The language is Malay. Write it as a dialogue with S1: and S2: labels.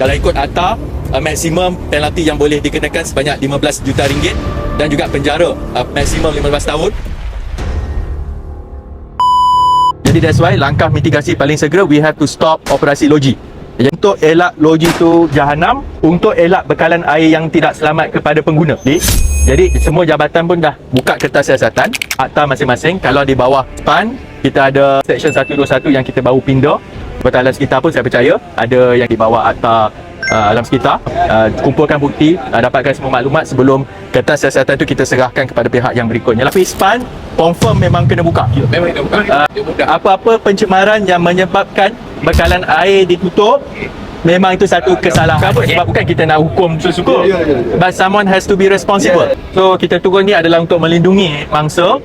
S1: Kalau ikut akta, uh, maksimum penalti yang boleh dikenakan sebanyak 15 juta ringgit dan juga penjara uh, maksimum 15 tahun. Jadi that's why langkah mitigasi paling segera we have to stop operasi. Jadi, Untuk elak loji tu jahanam, untuk elak bekalan air yang tidak selamat kepada pengguna. Jadi semua jabatan pun dah buka kertas siasatan, akta masing-masing. Kalau di bawah SPAN, kita ada Section 121 yang kita baru pindah. Jabatan alam sekitar pun saya percaya ada yang di bawah akta uh, alam sekitar. Uh, kumpulkan bukti, uh, dapatkan semua maklumat sebelum kertas siasatan tu kita serahkan kepada pihak yang berikutnya. Tapi SPAN confirm memang kena buka.
S2: Memang itu bukan.
S1: Ah,
S2: Dia mudah.
S1: apa-apa pencemaran yang menyebabkan bekalan air ditutup memang itu satu kesalahan Kenapa? sebab bukan kita nak hukum suka-suka but someone has to be responsible so kita turun ni adalah untuk melindungi mangsa